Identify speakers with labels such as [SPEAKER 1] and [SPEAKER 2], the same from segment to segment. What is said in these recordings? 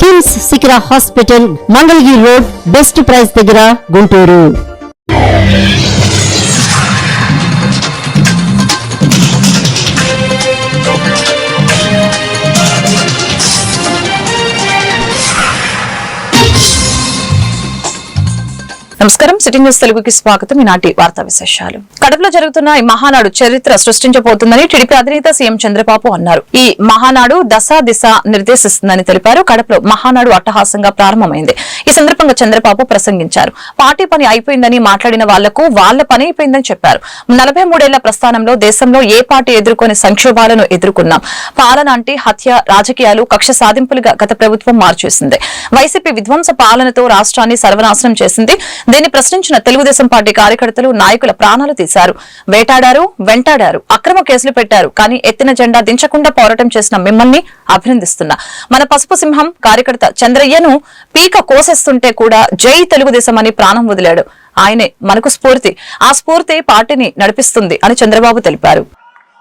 [SPEAKER 1] KIMS Sikhara hospital Mangalagiri road best price దగ్గర గుంటూరు.
[SPEAKER 2] నమస్కారం. City news తెలుగుకి స్వాగతం. ఈనాటి వార్తా విశేషాలు. కడపలో జరుగుతున్న ఈ మహానాడు చరిత్ర సృష్టించబోతుందని టీడీపీ అధినేత సీఎం చంద్రబాబు అన్నారు. ఈ మహానాడు దశ దిశ నిర్దేశిస్తుందని తెలిపారు. కడపలో మహానాడు అట్టహాసంగా ప్రారంభమైంది. ఈ సందర్భంగా చంద్రబాబు ప్రసంగించారు. పార్టీ పని అయిపోయిందని మాట్లాడిన వాళ్ళకు వాళ్ళ పని అయిపోయిందని చెప్పారు. నలభై మూడేళ్ళ ప్రస్థానంలో దేశంలో ఏ పార్టీ ఎదుర్కొని సంక్షోభాలను ఎదుర్కొన్నాం? పాలన అంటే హత్య రాజకీయాలు కక్ష సాధింపులుగా గత ప్రభుత్వం మార్చేసింది. వైసీపీ విధ్వంస పాలనతో రాష్ట్రాన్ని సర్వనాశనం చేసింది. దీన్ని ప్రశ్నించిన తెలుగుదేశం పార్టీ కార్యకర్తలు నాయకుల ప్రాణాలు తీశారు. వేటాడారు వెంటాడారు అక్రమ కేసులు పెట్టారు. కానీ ఎత్తిన జెండా దించకుండా పోరాటం చేసిన మిమ్మల్ని అభినందిస్తున్నా. మన పసుపు సింహం కార్యకర్త చంద్రయ్యను పీక కోసే చేస్తుంటే కూడా జై తెలుగుదేశం అని ప్రాణం వదిలాడు. ఆయనే మనకు స్ఫూర్తి. ఆ స్ఫూర్తి పార్టీని నడిపిస్తుంది అని చంద్రబాబు తెలిపారు.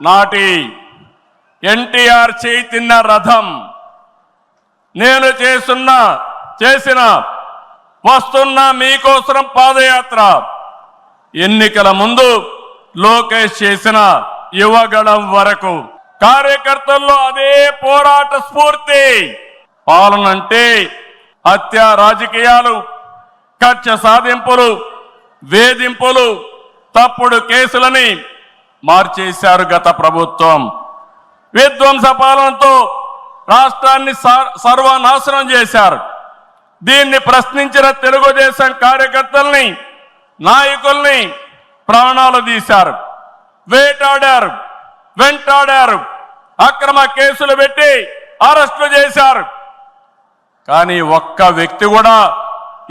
[SPEAKER 3] నాటి ఎన్టీఆర్ చేతిన్న రథం నేను చేస్తున్న చేసిన వస్తున్న మీకోసం పాదయాత్ర. ఎన్నికల ముందు లోకేష్ చేసిన యువగళం వరకు. కార్యకర్తల్లో అదే పోరాట స్ఫూర్తి. పాలనంటే హత్య రాజకీయాలు కక్ష సాధింపులు వేధింపులు తప్పుడు కేసులని మార్చేశారు గత ప్రభుత్వం. విధ్వంస పాలనతో రాష్ట్రాన్ని సర్వనాశనం చేశారు. దీన్ని ప్రశ్నించిన తెలుగుదేశం కార్యకర్తల్ని నాయకుల్ని ప్రాణాలు తీశారు. వేటాడారు వెంటాడారు అక్రమ కేసులు పెట్టి అరెస్టు చేశారు. కానీ ఒక్క వ్యక్తి కూడా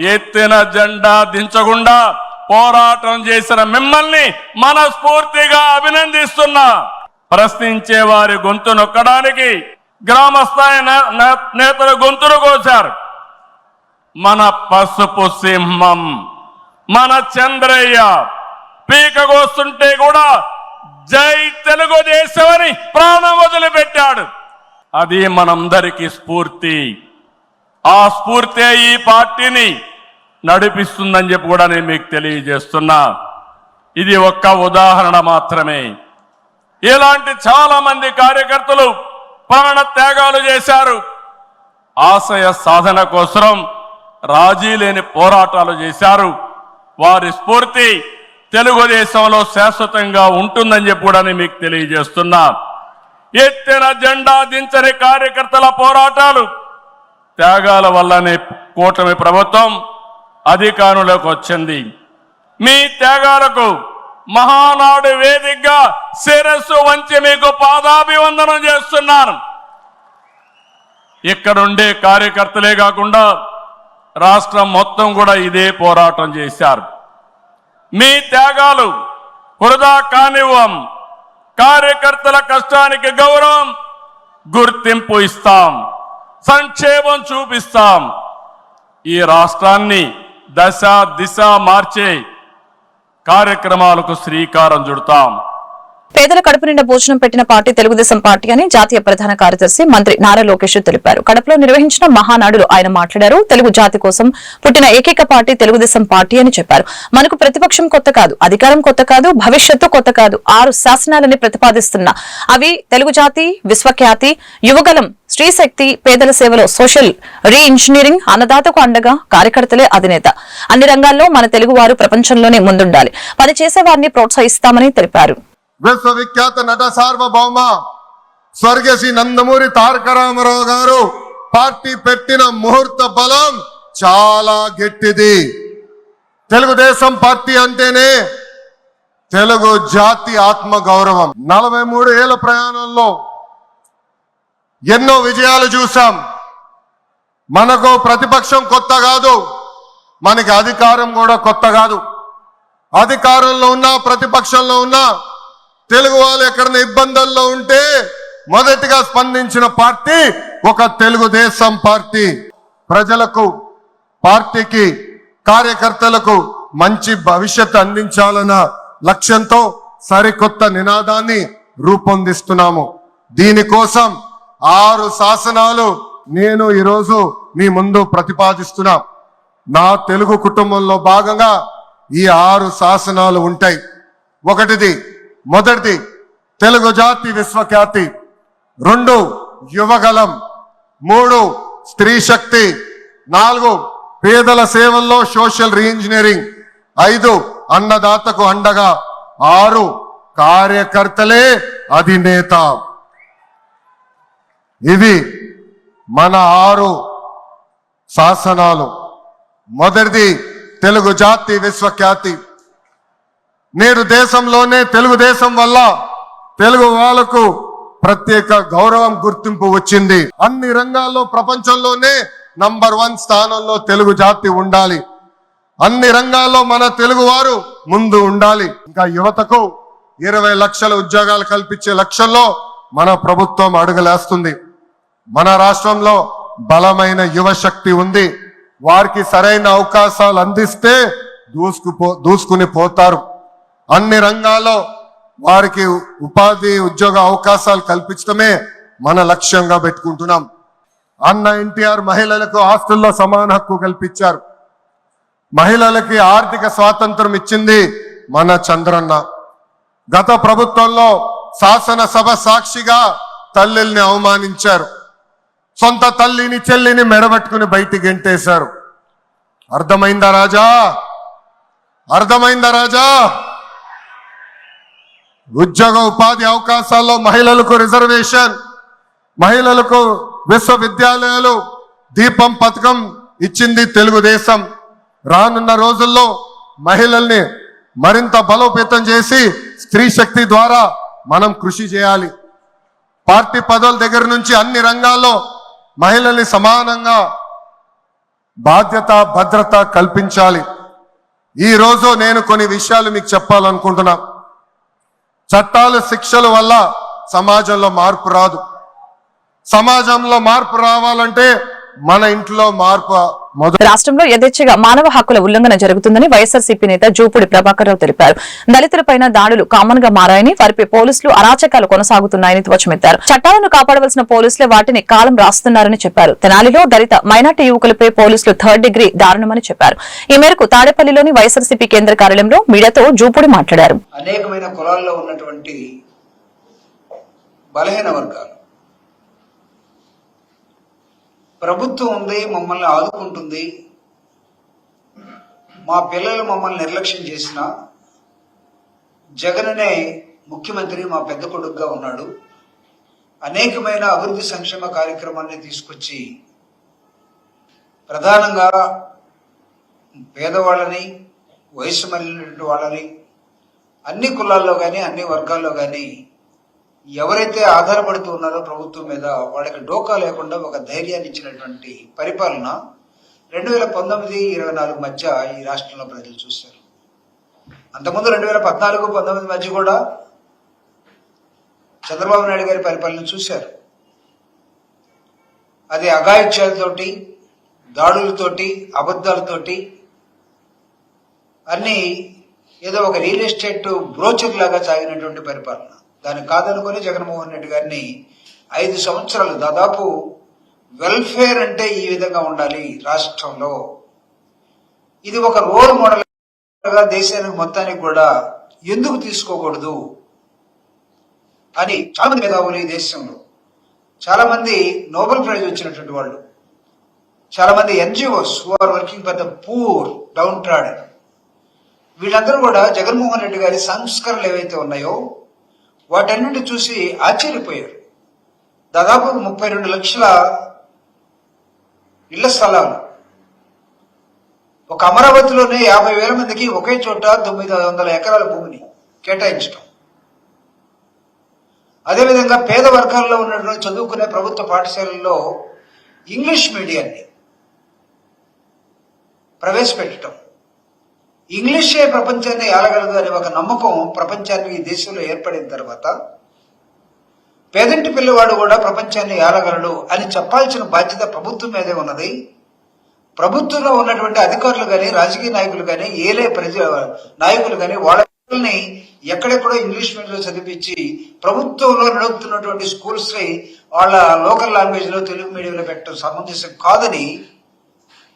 [SPEAKER 3] ఎత్తిన జెండా దించకుండా పోరాటం చేసిన మిమ్మల్ని మనస్ఫూర్తిగా అభినందిస్తున్నా. ప్రశ్నించే వారి గొంతు నొక్కడానికి గ్రామస్థాయి నే- నేతల కోశారు. మన పసుపు సింహం మన చంద్రయ్య పీక కోస్తుంటే కూడా జై తెలుగుదేశం అని ప్రాణం వదిలిపెట్టాడు. అది మనందరికీ స్ఫూర్తి. ఆ స్ఫూర్తే ఈ పార్టీని నడిపిస్తుందని చెప్పి కూడా నేను మీకు తెలియజేస్తున్నా. ఇది ఒక్క ఉదాహరణ మాత్రమే. ఇలాంటి చాలా మంది కార్యకర్తలు ప్రాణ త్యాగాలు చేశారు. ఆశయ సాధన కోసం రాజీ లేని పోరాటాలు చేశారు. వారి స్ఫూర్తి తెలుగుదేశంలో శాశ్వతంగా ఉంటుందని చెప్పి కూడా నేను మీకు తెలియజేస్తున్నా. ఎత్తిన జెండా దించని కార్యకర్తల పోరాటాలు త్యాగాల వల్లనే కూటమి ప్రభుత్వం అధికారంలోకి వచ్చింది. మీ త్యాగాలకు మహానాడు వేదికగా శిరస్సు వంచి మీకు పాదాభివందనం చేస్తున్నాను. ఇక్కడుండే కార్యకర్తలే కాకుండా రాష్ట్రం మొత్తం కూడా ఇదే పోరాటం చేశారు. మీ త్యాగాలు వృధా కానివ్వం కార్యకర్తల కష్టానికి గౌరవం గుర్తింపు ఇస్తాం. సంక్షేమం చూపిస్తాం. ఈ రాష్ట్రాన్ని దశ దిశ మార్చే కార్యక్రమాలకు శ్రీకారం చుడతాం.
[SPEAKER 2] పేదల కడుపు నిండా భోజనం పెట్టిన పార్టీ తెలుగుదేశం పార్టీ అని జాతీయ ప్రధాన కార్యదర్శి మంత్రి నారా లోకేష్ తెలిపారు. కడపలో నిర్వహించిన మహానాడులో ఆయన మాట్లాడారు. తెలుగు జాతి కోసం పుట్టిన ఏకైక పార్టీ తెలుగుదేశం పార్టీ అని చెప్పారు. మనకు ప్రతిపక్షం కొత్త కాదు అధికారం కొత్త కాదు భవిష్యత్తు కొత్త కాదు. ఆరు శాసనాలని ప్రతిపాదిస్తున్న అవి తెలుగు జాతి విశ్వఖ్యాతి యువగలం స్త్రీశక్తి పేదల సేవలో సోషల్ రీ ఇంజనీరింగ్ అన్నదాతకు అండగా కార్యకర్తలే అధినేత. అన్ని రంగాల్లో మన తెలుగువారు ప్రపంచంలోనే ముందుండాలి. పని చేసేవారిని ప్రోత్సహిస్తామని తెలిపారు.
[SPEAKER 4] విశ్వవిఖ్యాత నట సార్వభౌమ స్వర్గశ్రీ నందమూరి తారక రామారావు గారు పార్టీ పెట్టిన ముహూర్త బలం చాలా గట్టిది. తెలుగుదేశం పార్టీ అంటేనే తెలుగు జాతి ఆత్మ గౌరవం. నలభై మూడు ఏళ్ళ ప్రయాణంలో ఎన్నో విజయాలు చూసాం మనకు ప్రతిపక్షం కొత్త కాదు. మనకి అధికారం కూడా కొత్త కాదు. అధికారంలో ఉన్నా ప్రతిపక్షంలో ఉన్నా తెలుగు వాళ్ళు ఎక్కడైనా ఇబ్బందుల్లో ఉంటే మొదటిగా స్పందించిన పార్టీ ఒక తెలుగుదేశం పార్టీ. ప్రజలకు పార్టీకి కార్యకర్తలకు మంచి భవిష్యత్తు అందించాలన్న లక్ష్యంతో సరికొత్త నినాదాన్ని రూపొందిస్తున్నాము. దీనికోసం ఆరు శాసనాలు నేను ఈరోజు మీ ముందు ప్రతిపాదిస్తున్నా. నా తెలుగు కుటుంబంలో భాగంగా ఈ ఆరు శాసనాలు ఉంటాయి. ఒకటిది మొదటిది తెలుగు జాతి విశ్వఖ్యాతి. రెండు యువగలం మూడు స్త్రీ శక్తి. నాలుగు పేదల సేవల్లో సోషల్ రీఇంజనీరింగ్. ఐదు అన్నదాతకు అండగా. ఆరు కార్యకర్తలే అధినేత. ఇవి మన ఆరు శాసనాలు. మొదటిది తెలుగు జాతి విశ్వఖ్యాతి. నేడు దేశంలోనే తెలుగుదేశం వల్ల తెలుగు వాళ్ళకు ప్రత్యేక గౌరవం గుర్తింపు వచ్చింది. అన్ని రంగాల్లో ప్రపంచంలోనే నంబర్ వన్ స్థానంలో తెలుగు జాతి ఉండాలి. అన్ని రంగాల్లో మన తెలుగు వారు ముందు ఉండాలి. ఇంకా యువతకు ఇరవై లక్షల ఉద్యోగాలు కల్పించే లక్ష్యంలో మన ప్రభుత్వం అడుగులేస్తుంది. మన రాష్ట్రంలో బలమైన యువశక్తి ఉంది. వారికి సరైన అవకాశాలు అందిస్తే దూసుకుపో దూసుకుని పోతారు. అన్ని రంగాల్లో వారికి ఉపాధి ఉద్యోగ అవకాశాలు కల్పించడమే మన లక్ష్యంగా పెట్టుకుంటున్నాం. అన్న ఎన్టీఆర్ మహిళలకు ఆస్తుల్లో సమాన హక్కు కల్పించారు. మహిళలకి ఆర్థిక స్వాతంత్రం ఇచ్చింది మన చంద్రన్న. గత ప్రభుత్వంలో శాసనసభ సాక్షిగా తల్లిల్ని అవమానించారు. సొంత తల్లిని చెల్లిని మెడబెట్టుకుని బయటికి గెంటేశారు. అర్థమైందా రాజా? అర్థమైందా రాజా? ఉద్యోగ ఉపాధి అవకాశాల్లో మహిళలకు రిజర్వేషన్ మహిళలకు విశ్వవిద్యాలయాలు దీపం పథకం ఇచ్చింది తెలుగుదేశం. రానున్న రోజుల్లో మహిళల్ని మరింత బలోపేతం చేసి స్త్రీ శక్తి ద్వారా మనం కృషి చేయాలి. పార్టీ పదవుల దగ్గర నుంచి అన్ని రంగాల్లో మహిళల్ని సమానంగా బాధ్యత భద్రత కల్పించాలి. ఈ రోజు నేను కొన్ని విషయాలు మీకు చెప్పాలనుకుంటున్నా. చట్టాలు శిక్షల వల్ల సమాజంలో మార్పు రాదు. సమాజంలో మార్పు రావాలంటే మన ఇంట్లో మార్పు
[SPEAKER 2] రాష్ట్రంలో యథేచ్ఛగా మానవ హక్కుల ఉల్లంఘన జరుగుతుందని వైఎస్ఆర్సీపీ నేత జూపుడి ప్రభాకర్ రావు తెలిపారు. దళితులపైన దాడులు కామన్గా మారాయని వారిపై పోలీసులు అరాచకాలు కొనసాగుతున్నాయని ధ్వజమెత్తారు. చట్టాలను కాపాడవలసిన పోలీసులే వాటిని కాలం రాస్తున్నారని చెప్పారు. తెనాలిలో దళిత మైనార్టీ యువకులపై పోలీసులు థర్డ్ డిగ్రీ దారుణమని చెప్పారు. ఈ మేరకు తాడేపల్లిలోని వైఎస్ఆర్సీపీ కేంద్ర కార్యాలయంలో మీడియాతో జూపుడి మాట్లాడారు.
[SPEAKER 5] అనేకమైన కులాల్లో ఉన్నటువంటి బలహీన వర్గాలు ప్రభుత్వం ఉంది మమ్మల్ని ఆదుకుంటుంది. మా పిల్లలు మమ్మల్ని నిర్లక్ష్యం చేసిన జగననే ముఖ్యమంత్రి మా పెద్ద కొడుకుగా ఉన్నాడు. అనేకమైన అభివృద్ధి సంక్షేమ కార్యక్రమాన్ని తీసుకొచ్చి ప్రధానంగా పేదవాళ్ళని వయసు మళ్ళినటువంటి వాళ్ళని అన్ని కులాల్లో కానీ అన్ని వర్గాల్లో కానీ ఎవరైతే ఆధారపడుతూ ఉన్నారో ప్రభుత్వం మీద వాళ్ళకి డోకా లేకుండా ఒక ధైర్యాన్ని ఇచ్చినటువంటి పరిపాలన రెండు వేల పంతొమ్మిది ఇరవై నాలుగు మధ్య ఈ రాష్ట్రంలో ప్రజలు చూశారు. అంతకుముందు రెండు వేల పద్నాలుగు పంతొమ్మిది మధ్య కూడా చంద్రబాబు నాయుడు గారి పరిపాలన చూశారు. అది అఘాయిత్యాలతోటి దాడులతోటి అబద్ధాలతోటి అన్ని ఏదో ఒక రియల్ ఎస్టేట్ బ్రోచర్ లాగా సాగినటువంటి పరిపాలన. దాన్ని కాదనుకొని జగన్మోహన్ రెడ్డి గారిని ఐదు సంవత్సరాలు దాదాపు వెల్ఫేర్ అంటే ఈ విధంగా ఉండాలి రాష్ట్రంలో. ఇది ఒక రోల్ మోడల్గా దేశానికి మొత్తానికి కూడా ఎందుకు తీసుకోకూడదు? అని చాలా మంది మేధావులు ఈ దేశంలో చాలా మంది నోబెల్ ప్రైజ్ వచ్చినటువంటి వాళ్ళు చాలా మంది NGOs who are working for the poor downtrodden వీళ్ళందరూ కూడా జగన్మోహన్ రెడ్డి గారి సంస్కరణలు ఏవైతే ఉన్నాయో వాటన్నిటి చూసి ఆశ్చర్యపోయారు. దాదాపు ముప్పై రెండు లక్షల ఇళ్ళ స్థలాలు. ఒక అమరావతిలోనే యాభై వేల మందికి ఒకే చోట తొమ్మిది వందల ఎకరాల భూమిని కేటాయించడం అదేవిధంగా పేద వర్గాల్లో ఉన్నటువంటి చదువుకునే ప్రభుత్వ పాఠశాలల్లో ఇంగ్లీష్ మీడియాన్ని ప్రవేశపెట్టడం ఇంగ్లీషే ప్రపంచాన్ని ఏలగలదు అనే ఒక నమ్మకం ప్రపంచాన్ని ఈ దేశంలో ఏర్పడిన తర్వాత పేదంటి పిల్లవాడు కూడా ప్రపంచాన్ని ఏలగలడు అని చెప్పాల్సిన బాధ్యత ప్రభుత్వం మీదే ఉన్నది. ప్రభుత్వంలో ఉన్నటువంటి అధికారులు కానీ రాజకీయ నాయకులు కానీ ఏలే ప్రజ నాయకులు కానీ వాళ్ళని ఎక్కడెక్కడో ఇంగ్లీష్ మీడియంలో చదివించి ప్రభుత్వంలో నడుపుతున్నటువంటి స్కూల్స్ వాళ్ళ లోకల్ లాంగ్వేజ్లో తెలుగు మీడియంలో పెట్టడం సమంజసం కాదని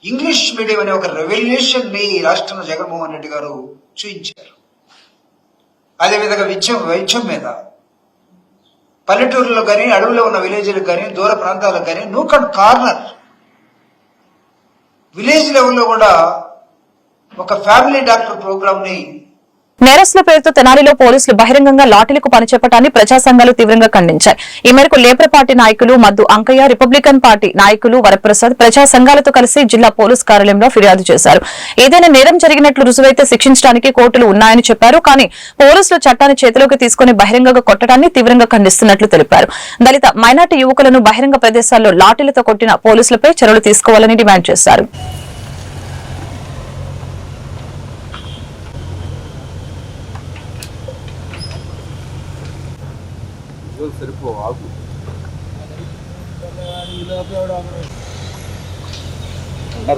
[SPEAKER 5] ఇంగ్లీష్ మీడియం అనే ఒక రెవల్యూషన్ని ఈ రాష్ట్రంలో జగన్మోహన్ రెడ్డి గారు చూపించారు. అదేవిధంగా విద్య వైద్యం మీద. పల్లెటూరులో కానీ అడవిలో ఉన్న విలేజ్లకు కానీ దూర ప్రాంతాలకు కానీ నూక్ అండ్ కార్నర్ విలేజ్ లెవెల్లో కూడా ఒక ఫ్యామిలీ డాక్టర్ ప్రోగ్రామ్ని
[SPEAKER 2] నేరస్తుల పేరుతో తెనాలిలో పోలీసులు బహిరంగంగా లాఠీలకు పనిచేపటాన్ని ప్రజా సంఘాలు తీవ్రంగా ఖండించాయి. ఈ మేరకు లేబర్ పార్టీ నాయకులు మద్దు అంకయ్య రిపబ్లికన్ పార్టీ నాయకులు వరప్రసాద్ ప్రజా సంఘాలతో కలిసి జిల్లా పోలీస్ కార్యాలయంలో ఫిర్యాదు చేశారు. ఏదైనా నేరం జరిగినట్లు రుజువైతే శిక్షించడానికి కోర్టులు ఉన్నాయని చెప్పారు. కానీ పోలీసులు చట్టాన్ని చేతిలోకి తీసుకుని బహిరంగంగా కొట్టడాన్ని తీవ్రంగా ఖండిస్తున్నట్లు తెలిపారు. దళిత మైనార్టీ యువకులను బహిరంగ ప్రదేశాల్లో లాఠీలతో కొట్టిన పోలీసులపై చర్యలు తీసుకోవాలని డిమాండ్ చేశారు.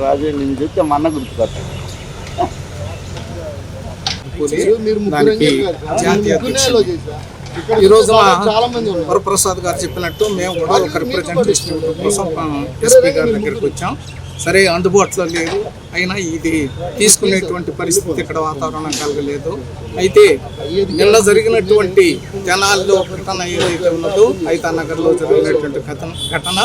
[SPEAKER 6] రాజు నేను చూస్తే మా అన్న గుర్తుకొస్తాను
[SPEAKER 7] దానికి జాతీయ అధ్యక్షుడు. ఈ రోజున వరప్రసాద్ గారు చెప్పినట్టు మేము కూడా ఒక రిప్రజెంటేషన్ కోసం ఎస్పీ గారి దగ్గరికి వచ్చాం. సరే అందుబాటులో లేదు. అయినా ఇది తీసుకునేటువంటి పరిస్థితి ఇక్కడ వాతావరణం కలగలేదు. అయితే నిన్న జరిగినటువంటి జనాల్లో ఘటన ఏదైతే ఉన్నదో ఐతానగర్లో జరిగినటువంటి ఘటన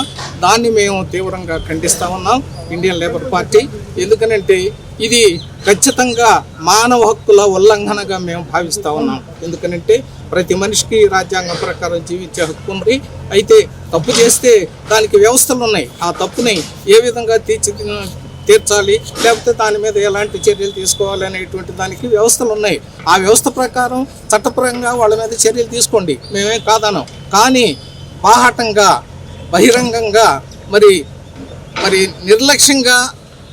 [SPEAKER 7] దాన్ని మేము తీవ్రంగా ఖండిస్తా ఉన్నాం. ఇండియన్ లేబర్ పార్టీ ఎందుకనంటే ఇది ఖచ్చితంగా మానవ హక్కుల ఉల్లంఘనగా మేము భావిస్తూ ఉన్నాం. ఎందుకనంటే ప్రతి మనిషికి రాజ్యాంగం ప్రకారం జీవించే హక్కు ఉంది. అయితే తప్పు చేస్తే దానికి వ్యవస్థలు ఉన్నాయి. ఆ తప్పుని ఏ విధంగా తీర్చి తీర్చాలి? లేకపోతే దాని మీద ఎలాంటి చర్యలు తీసుకోవాలి అనేటువంటి దానికి వ్యవస్థలు ఉన్నాయి. ఆ వ్యవస్థ ప్రకారం చట్టపరంగా వాళ్ళ మీద చర్యలు తీసుకోండి. మేమేం కాదనం. కానీ బాహాటంగా బహిరంగంగా మరి మరి నిర్లక్ష్యంగా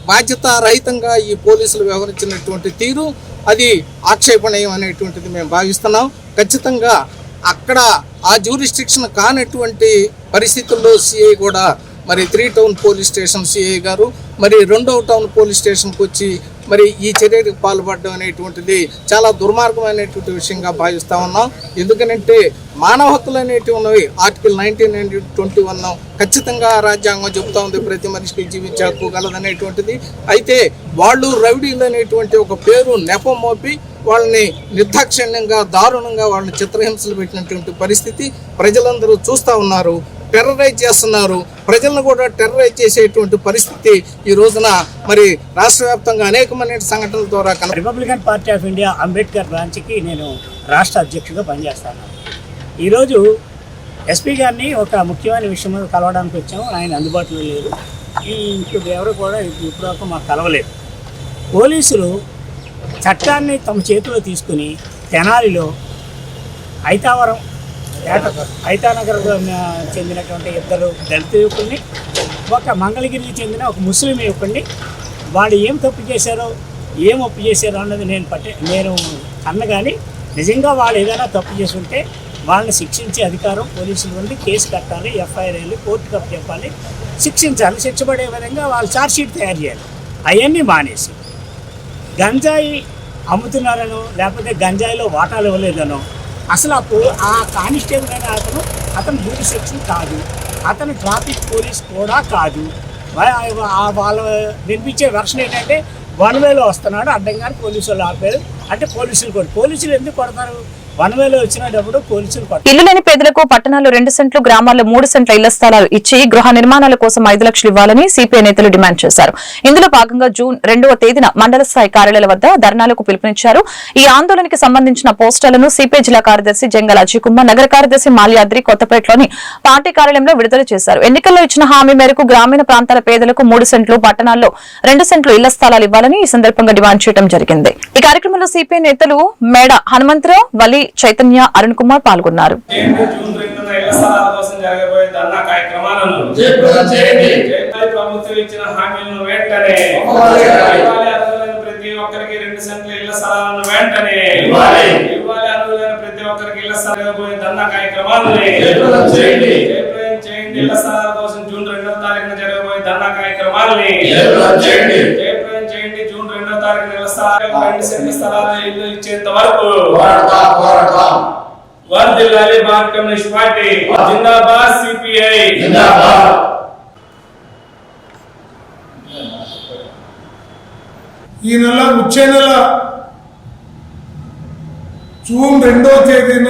[SPEAKER 7] బాధ్యతారహితంగా ఈ పోలీసులు వ్యవహరించినటువంటి తీరు అది ఆక్షేపణీయం అనేటువంటిది మేము భావిస్తున్నాం. ఖచ్చితంగా అక్కడ ఆ జ్యూరిస్టిక్షన్ కానటువంటి పరిస్థితుల్లో సిఐ కూడా మరి three town police station CI గారు మరి రెండవ టౌన్ పోలీస్ స్టేషన్కి వచ్చి మరి ఈ చర్యకు పాల్పడడం అనేటువంటిది చాలా దుర్మార్గమైనటువంటి విషయంగా భావిస్తూ ఉన్నాం. ఎందుకనంటే మానవ హక్కులు అనేటివి ఉన్నవి article nineteen and twenty one ఖచ్చితంగా రాజ్యాంగం చెబుతా ఉంది. ప్రతి మనిషికి జీవించే హక్కు కలదనేటువంటిది అయితే వాళ్ళు రౌడీలు అనేటువంటి ఒక పేరు నెపం మోపి వాళ్ళని నిర్దాక్షిణ్యంగా దారుణంగా వాళ్ళని చిత్రహింసలు పెట్టినటువంటి పరిస్థితి ప్రజలందరూ చూస్తూ ఉన్నారు. టెర్రరైజ్ చేస్తున్నారు. ప్రజలను కూడా టెర్రరైజ్ చేసేటువంటి పరిస్థితి ఈ రోజున మరి రాష్ట్ర వ్యాప్తంగా అనేకమైన సంఘటనల ద్వారా
[SPEAKER 8] Republican party of India Ambedkar బ్రాంచ్కి నేను రాష్ట్ర అధ్యక్షుడిగా పనిచేస్తాను. ఈరోజు ఎస్పీ గారిని ఒక ముఖ్యమైన విషయం మీద కలవడానికి వచ్చాము. ఆయన అందుబాటులో లేరు. ఈ ఇప్పుడు ఎవరు కూడా ఇప్పటివరకు మాకు కలవలేదు. పోలీసులు చట్టాన్ని తమ చేతిలో తీసుకుని తెనాలిలో ఐతావరం ఐతానగర్ చెందినటువంటి ఇద్దరు దళిత యువకుల్ని ఒక మంగళగిరికి చెందిన ఒక ముస్లిం యువకుడిని వాళ్ళు ఏం తప్పు చేశారో ఏం ఒప్పు చేశారో అన్నది నేను పట్టే నేను అన్నగాని నిజంగా వాళ్ళు ఏదైనా తప్పు చేసి ఉంటే వాళ్ళని శిక్షించే అధికారం పోలీసులు ఉండి కేసు కట్టాలి ఎఫ్ఐఆర్ వెళ్ళి కోర్టు కప్పు చెప్పాలి శిక్షించాలి శిక్షపడే విధంగా వాళ్ళు ఛార్జ్షీట్ తయారు చేయాలి. అవన్నీ మానేసి గంజాయి అమ్ముతున్నారనో లేకపోతే గంజాయిలో వాటాలు ఇవ్వలేదనో అసలు అప్పుడు ఆ కానిస్టేబుల్ అనే అతను అతను డ్యూటీ సెక్షన్ కాదు. అతను ట్రాఫిక్ పోలీస్ కూడా కాదు. వాళ్ళు వాళ్ళ వినిపించే వెర్షన్ ఏంటంటే వన్ వేలో వస్తున్నాడు అడ్డంగానే పోలీసు వాళ్ళు ఆపారు. అంటే పోలీసులు కూడా పోలీసులు ఎందుకు కొడతారు?
[SPEAKER 2] ఇల్లు లేని పేదలకు పట్టణాల్లో రెండు సెంట్లు గ్రామాల్లో మూడు సెంట్ల ఇళ్ళ స్థలాలు ఇచ్చి గృహ నిర్మాణాల కోసం ఐదు లక్షలు ఇవ్వాలని సిపిఐ నేతలు డిమాండ్ చేశారు. ఇందులో భాగంగా జూన్ రెండవ తేదీన మండల స్థాయి కార్యాలయాల వద్ద ధర్నాలకు పిలుపునిచ్చారు. ఈ ఆందోళనకి సంబంధించిన పోస్టర్లను సిపిఐ జిల్లా కార్యదర్శి జంగల్ అజయ్ కుమార్ నగర కార్యదర్శి మాల్యాద్రి కొత్తపేటలోని పార్టీ కార్యాలయంలో విడుదల చేశారు. ఎన్నికల్లో ఇచ్చిన హామీ మేరకు గ్రామీణ ప్రాంతాల పేదలకు మూడు సెంట్లు పట్టణాల్లో రెండు సెంట్లు ఇళ్ళ స్థలాలు ఇవ్వాలని ఈ సందర్భంగా డిమాండ్ చేయడం జరిగింది. ఈ కార్యక్రమంలో సిపిఐ నేతలు మేడ హనుమంతరావు వలి చైతన్య అరుణ్ కుమార్ పాల్గొన్నారు.
[SPEAKER 9] జూన్ రెండవ తారీఖున జరగబోయే ధర్నా కార్యక్రమాలని రెండవ తారీఖున ఇళ్ళ స్థలాలకు రెండు సెంట్ల స్థలాలు ఇల్లు ఇచ్చేంత వరకు వర్దిల్లాలి భారత కమ్యూనిస్ట్ పార్టీ. జిందాబాద్ సిపిఐ.
[SPEAKER 10] ఈ నెల వచ్చే నెల జూన్ రెండవ తేదీన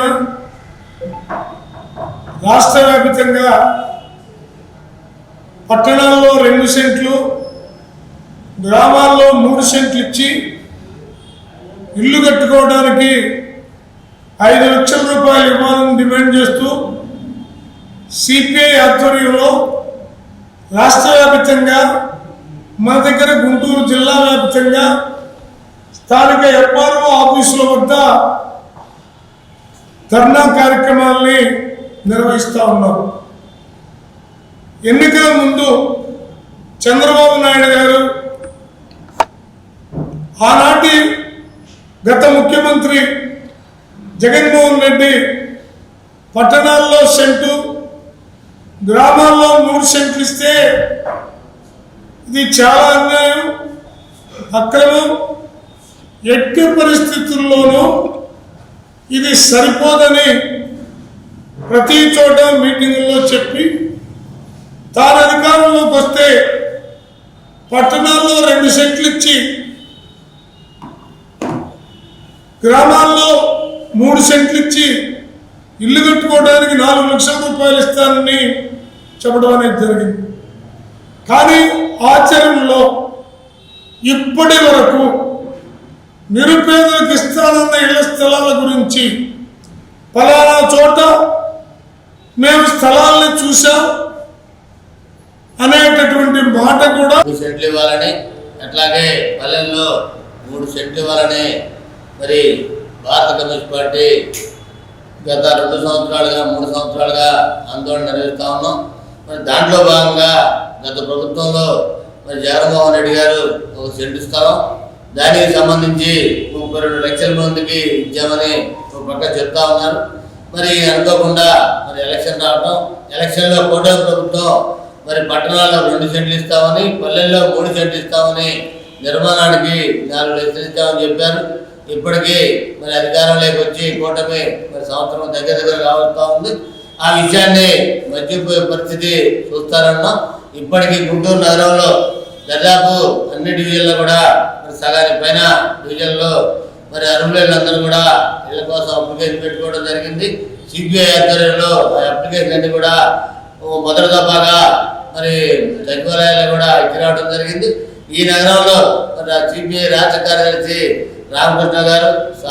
[SPEAKER 10] రాష్ట్ర వ్యాప్తంగా పట్టణాల్లో రెండు సెంట్లు గ్రామాల్లో మూడు సెంట్లు ఇచ్చి ఇల్లు కట్టుకోవడానికి ఐదు లక్షల రూపాయలు ఇవ్వాలని డిమాండ్ చేస్తూ సిపిఐ ఆధ్వర్యంలో రాష్ట్ర వ్యాప్తంగా మన దగ్గర గుంటూరు జిల్లా వ్యాప్తంగా స్థానిక ఎంఆర్ఓ ఆఫీసుల వద్ద ధర్నా కార్యక్రమాల్ని నిర్వహిస్తూ ఉన్నాం. ఎన్నికల ముందు చంద్రబాబు నాయుడు గారు ఆనాటి గత ముఖ్యమంత్రి జగన్మోహన్ రెడ్డి పట్టణాల్లో సెంటు గ్రామాల్లో మూడు సెంట్లు ఇస్తే ఇది చాలా అన్యాయం అక్రమం. ఎట్టి పరిస్థితుల్లోనూ ఇది సరిపోదని ప్రతి చోట మీటింగుల్లో చెప్పి తాను అధికారంలోకి వస్తే పట్టణాల్లో రెండు సెంట్లు ఇచ్చి గ్రామాల్లో మూడు సెంట్లు ఇచ్చి ఇల్లు కట్టుకోవడానికి నాలుగు లక్షల రూపాయలు ఇస్తానని చెప్పడం అనేది జరిగింది. కానీ ఆచరణలో ఇప్పటి వరకు నిరుపేదలకు ఇస్తానన్న ఇళ్ళ స్థలాల గురించి ఫలానా చోట మేము స్థలాల్ని చూసాం అనేటటువంటి మాట కూడా
[SPEAKER 11] మూడు సెంట్లు ఇవ్వాలని అట్లాగే పల్లెల్లో మూడు సెంట్లు ఇవ్వాలని మరి భారత కమ్యూనిస్ట్ పార్టీ గత రెండు సంవత్సరాలుగా మూడు సంవత్సరాలుగా ఆందోళన నిర్వహిస్తూ ఉన్నాం. మరి దాంట్లో భాగంగా గత ప్రభుత్వంలో మరి జగన్మోహన్ రెడ్డి గారు ఒక సెంటు స్థలం. దానికి సంబంధించి ముప్పై రెండు లక్షల మందికి ఇచ్చామని ఒక పక్క చెప్తా ఉన్నారు. మరి అనుకోకుండా మరి ఎలక్షన్ రావటం ఎలక్షన్లో కూటమి ప్రభుత్వం మరి పట్టణాల్లో రెండు సెంట్లు ఇస్తామని పల్లెల్లో మూడు సెంట్లు ఇస్తామని నిర్మాణానికి నాలుగు లక్షలు ఇస్తామని చెప్పారు. ఇప్పటికీ మరి అధికారంలోకి వచ్చి కూటమి మరి సంవత్సరం దగ్గర దగ్గర కావస్తూ ఉంది. ఆ విషయాన్ని మర్చిపోయే పరిస్థితి చూస్తారన్నాం ఇప్పటికీ గుంటూరు నగరంలో దాదాపు అన్ని డివిజన్లు కూడా మరి సగానికి పైన డివిజన్లో మరి అర్హులందరూ కూడా ఇళ్ళ కోసం అప్లికేషన్ పెట్టుకోవడం జరిగింది. సిపిఐ ఆధ్వర్యంలో ఆ అప్లికేషన్ అన్ని కూడా ఓ మొదటి మరి సచివాలయాలు కూడా ఇచ్చి రావడం జరిగింది. ఈ నగరంలో మరి సిబిఐ రాష్ట్ర కార్యదర్శి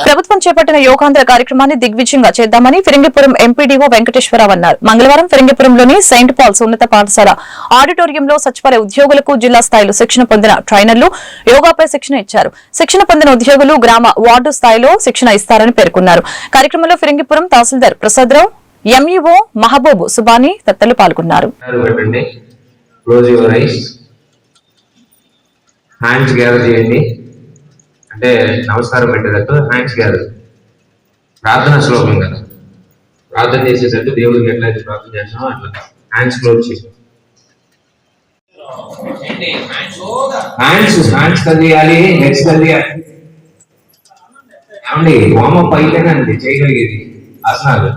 [SPEAKER 2] ప్రభుత్వం చేపట్టిన యోగాంధ్ర కార్యక్రమాన్ని దిగ్విజయంగా చేద్దామని ఫిరంగిపురం ఎంపీడీఓ వెంకటేశ్వరరావు అన్నారు. మంగళవారం ఫిరంగిపురంలోని సెయింట్ పాల్స్ ఉన్నత పాఠశాల ఆడిటోరియంలో సచివాలయ ఉద్యోగులకు జిల్లా స్థాయిలో శిక్షణ పొందిన ట్రైనర్లు యోగాపై శిక్షణ ఇచ్చారు. శిక్షణ పొందిన ఉద్యోగులు గ్రామ వార్డు స్థాయిలో శిక్షణ ఇస్తారని పేర్కొన్నారు. కార్యక్రమంలో ఫిరంగిపురం తహసీల్దార్ ప్రసాదరావు ఎంఈఓ మహబూబ్ సుబాని తదితరులు పాల్గొన్నారు.
[SPEAKER 12] హ్యాండ్స్ గ్యాదర్ చేయండి. అంటే నమస్కారం పెట్టేటట్టు హ్యాండ్స్ గ్యాదర్ ప్రార్థన శ్లోకం కదా. ప్రార్థన చేసేటట్టు దేవుడికి ఎట్లయితే ప్రార్థన చేస్తామో అట్లా హ్యాండ్స్ క్లోజ్ చేసి హ్యాండ్స్ హ్యాండ్స్ కదియాలి లెగ్స్ కదియాలి ఏమండి వామప్ అయితేనండి చేయగలిగేది. ఆసనాలు.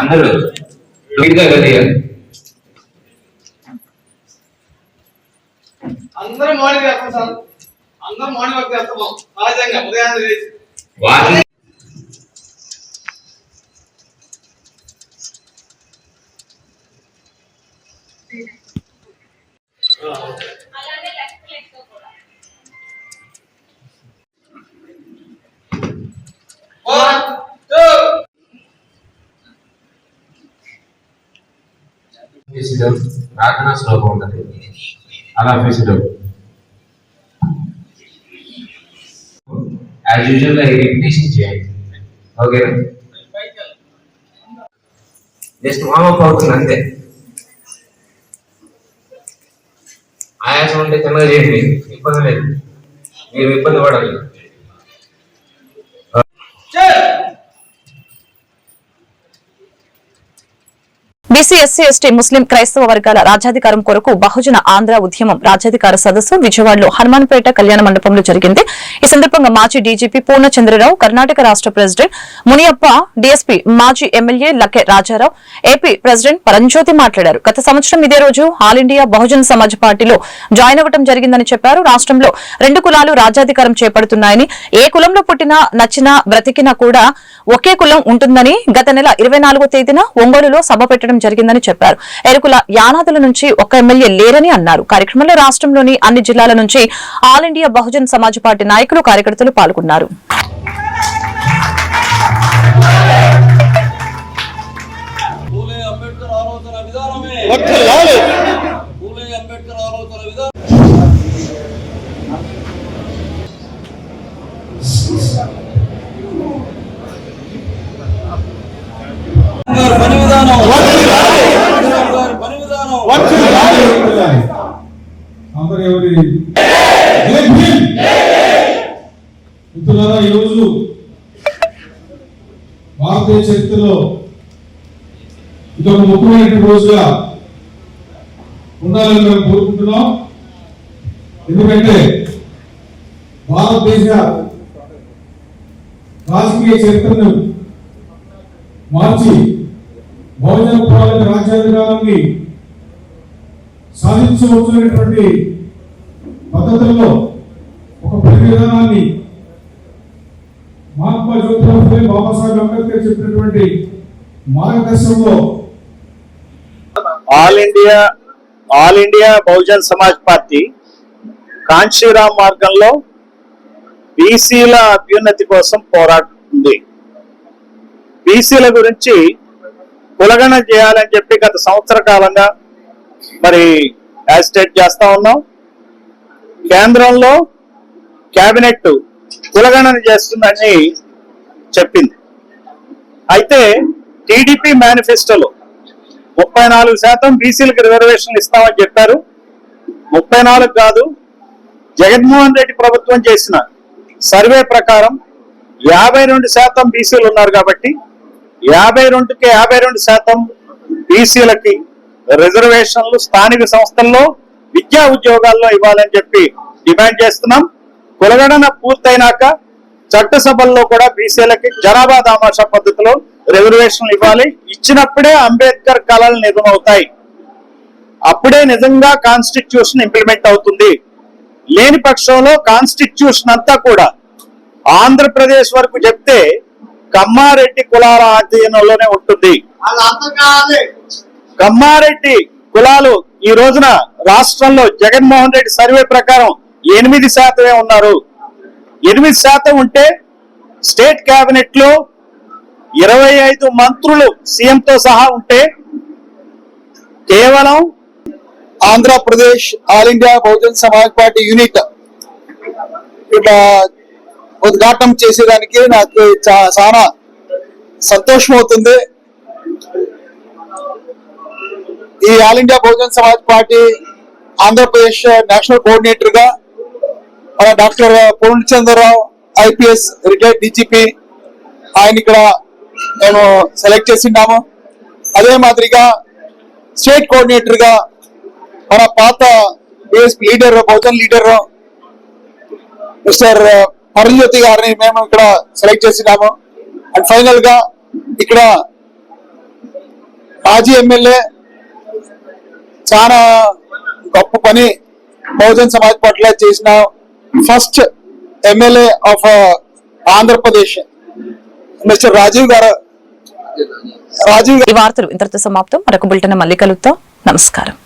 [SPEAKER 12] అందరూ గా కదియాలి
[SPEAKER 7] అందరూ మార్నింగ్ అందరం మార్నింగ్ వాక్ చేస్తాం సహజంగా ఉదయాన్నే లేచి.
[SPEAKER 12] రాకనా అలా ఫేసిడం యాజ్ యూజువల్ రికగ్నిషన్ చేయండి ఓకేనా జస్ట్ వామప్ అవుతుంది అంతే. ఆయాసం ఉంటే చిన్నగా చేయండి. ఇబ్బంది లేదు. మీరు ఇబ్బంది పడాలి
[SPEAKER 2] బీసీ ఎస్సీ ఎస్టీ ముస్లిం క్రైస్తవ వర్గాల రాజ్యాధికారం కొరకు బహుజన ఆంధ్ర ఉద్యమం రాజ్యాధికార సదస్సు విజయవాడలో హనుమాన్పేట కళ్యాణ మండపంలో జరిగింది. ఈ సందర్భంగా మాజీ డీజీపీ పూర్ణచంద్రరావు కర్ణాటక రాష్ట ప్రెసిడెంట్ మునియప్ప డీఎస్పీ మాజీ ఎమ్మెల్యే లకే రాజారావు ఏపీ ప్రెసిడెంట్ పరంజ్యోతి మాట్లాడారు. గత సంవత్సరం ఇదే రోజు ఆల్ ఇండియా బహుజన సమాజ్ పార్టీలో జాయిన్ అవ్వడం జరిగిందని చెప్పారు. రాష్ట్రంలో రెండు కులాలు రాజ్యాధికారం చేపడుతున్నాయని ఏ కులంలో పుట్టినా నచ్చినా బ్రతికినా కూడా ఒకే కులం ఉంటుందని గత నెల ఇరవై నాలుగో తేదీన ఒంగోలులో సభ పెట్టడం జరిగిందని చెప్పారు. ఎరుకుల యానాదుల నుంచి ఒక్క ఎమ్మెల్యే లేరని అన్నారు. కార్యక్రమంలో రాష్ట్రంలోని అన్ని జిల్లాల నుంచి all India Bahujan Samaj party నాయకులు కార్యకర్తలు పాల్గొన్నారు.
[SPEAKER 13] పని విధానం ఆలోచన విధానమే పూలే అంబేద్కర్ ఆలోచన విధానం గారి పని విధానం గారి పని విధానం
[SPEAKER 10] అందరు ఎవరి మిత్రులారా ఈరోజు భారతీయ చరిత్రలో ఇదొక ముఖ్యమైన రోజుగా ఉండాలని మేము కోరుకుంటున్నాం. ఎందుకంటే భారతదేశ రాజకీయ చరిత్రను మార్చి బహుజన కులాల సాధించవచ్చు అనేటువంటి పద్ధతుల్లో ఒక పని విధానాన్ని మహాత్మా జ్యోతిరావు ఫులే బాబాసాహెబ్ అంబేద్కర్ చెప్పినటువంటి మార్గదర్శనంలో
[SPEAKER 6] all India all India Bahujan Samaj party Kanshiram మార్గంలో బీసీల అభ్యున్నతి కోసం పోరాడుతుంది. బీసీల గురించి కులగణ చేయాలని చెప్పి గత సంవత్సర కాలంగా మరి యాజిటేట్ చేస్తా ఉన్నాం. కేంద్రంలో కేబినెట్ కులగణన చేస్తుందని చెప్పింది. అయితే టీడీపీ మేనిఫెస్టోలో ముప్పై నాలుగు శాతం బీసీలకు రిజర్వేషన్ ఇస్తామని చెప్పారు. ముప్పై నాలుగు కాదు జగన్మోహన్ రెడ్డి ప్రభుత్వం చేసిన సర్వే ప్రకారం యాభై రెండు శాతం బీసీలు ఉన్నారు కాబట్టి యాభై రెండుకి యాభై రెండు శాతం బీసీలకి రిజర్వేషన్లు స్థానిక సంస్థల్లో విద్యా ఉద్యోగాల్లో ఇవ్వాలని చెప్పి డిమాండ్ చేస్తున్నాం. కులగణన పూర్తయినాక చట్టసభల్లో కూడా బీసీలకి జనాభా దామాషా పద్ధతిలో రిజర్వేషన్లు ఇవ్వాలి. ఇచ్చినప్పుడే అంబేద్కర్ కళలు నిజమవుతాయి అప్పుడే నిజంగా కాన్స్టిట్యూషన్ ఇంప్లిమెంట్ అవుతుంది. లేని పక్షంలో కాన్స్టిట్యూషన్ అంతా కూడా ఆంధ్రప్రదేశ్ వరకు చెప్తే కమ్మారెడ్డి కులాల ఆధీనంలోనే ఉంటుంది. కమ్మారెడ్డి కులాలు ఈ రోజున రాష్ట్రంలో జగన్మోహన్ రెడ్డి సర్వే ప్రకారం ఎనిమిది శాతమే ఉన్నారు. ఎనిమిది శాతం ఉంటే స్టేట్ కేబినెట్లో ఇరవై ఐదు మంత్రులు సీఎంతో సహా ఉంటే కేవలం Andhra Pradesh all India Bahujan Samaj party unit ఇట్లా ఉద్ఘాటనం చేసేదానికి నాకు చాలా సంతోషం అవుతుంది ఈ all India Bahujan Samaj party Andhra Pradesh national కోఆర్డినేటర్గా మన doctor Purnachandrarao IPS retired DGP ఆయన ఇక్కడ మేము సెలెక్ట్ చేసిన్నాము అదే మాదిరిగా స్టేట్ కోఆర్డినేటర్గా మన పాత BSP leader Bahujan leader mister Paranjyothi గారిని మేము ఇక్కడ సెలెక్ట్ చేసినాము అండ్ ఫైనల్గా ఇక్కడ మాజీ ఎమ్మెల్యే చాలా గొప్ప పని బహుజన్ సమాజ్ పట్ల చేసిన first MLA of Andhra Pradesh. Mister Rajiv గారు రాజీవ్
[SPEAKER 2] ఈ వార్తలు ఇంతటితో సమాప్తం. మరొక బులెటిన్ మళ్ళీ కలుగుతాం నమస్కారం.